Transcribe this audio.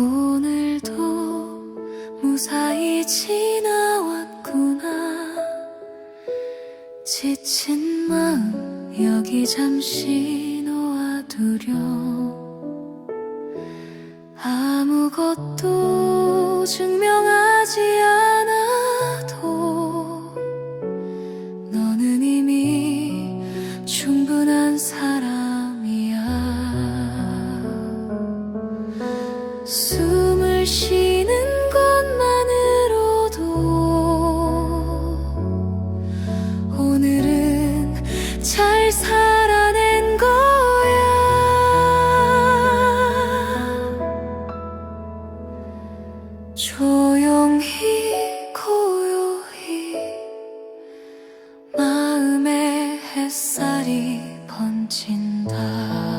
오늘도 무사히 지나왔구나. 지친 마음 여기 잠시 놓아두려 아무것도 증명하지 않아 숨을 쉬는 것만으로도 오늘은 잘 살아낸 거야. 조용히 고요히 마음에 햇살이 번진다.